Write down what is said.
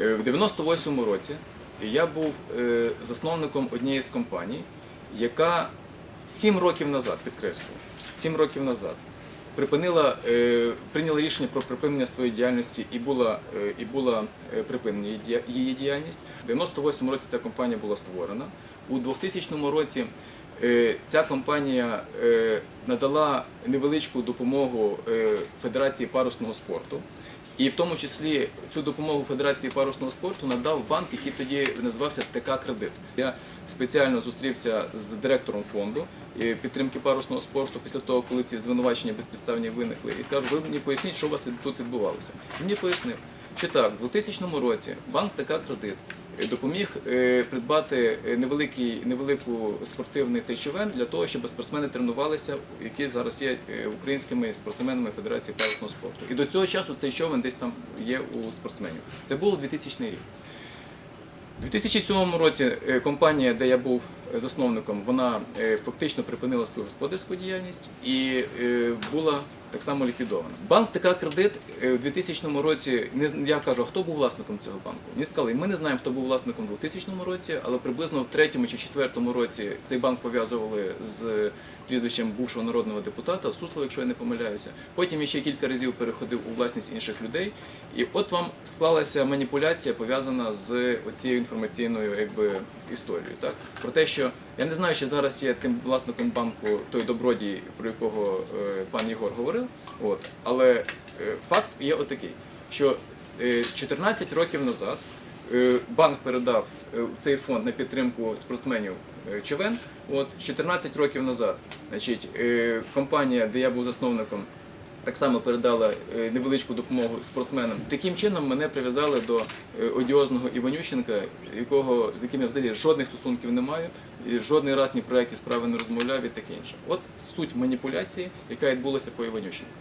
Е, В 98-му році я був е, засновником однієї з компаній, яка 7 років назад, підкреслюю, 7 років назад припинила, е, прийняла рішення про припинення своєї діяльності і була, і була припинена її діяльність. У 98-му році ця компанія була створена. У 2000 році ця компанія надала невеличку допомогу Федерації парусного спорту. І в тому числі цю допомогу Федерації парусного спорту надав банк, який тоді називався ТК Кредит. Я спеціально зустрівся з директором фонду е, підтримки парусного спорту після того, коли ці звинувачення безпідставні виникли. І кажу, ви мені поясніть, що у вас тут відбувалося. Мені пояснив, що так, у 2000 році банк ТК Кредит допоміг е, придбати е, невеликий, невелику спортивний цей човен для того, щоб спортсмени тренувалися, які зараз є е, українськими спортсменами Федерації парусного спорту. І до цього часу цей човен десь там є у спортсменів. Це був 2000 рік. У 2007 році компанія, де я був засновником, вона фактично припинила свою господарську діяльність і була так само ліквідована. Банк ТК Кредит е, у 2000 році я кажу, хто був власником цього банку? Мені сказали, ми не знаємо, хто був власником у 2000 році, але приблизно в третьому чи четвертому році цей банк пов'язували з прізвищем бувшого народного депутата Суслова, якщо я не помиляюся. Потім я ще кілька разів переходив у власність інших людей. І от вам склалася маніпуляція пов'язана з цією інформаційною якби, історією. Так? Про те, що я не знаю, чи зараз є тим власником банку той добродій, про якого е, пан Єгор говорив. От. Але е, факт є отакий, що е, 14 років назад е, банк передав е, цей фонд на підтримку спортсменів е, ЧВЕН. От 14 років назад, значить, е, компанія, де я був засновником, так само передала е, невеличку допомогу спортсменам. Таким чином мене прив'язали до е, одіозного Іванющенка, якого з яким я взагалі жодних стосунків не маю, і жодний раз ні про які справи не розмовляв і таке інше. От суть маніпуляції, яка відбулася по Іванющенку.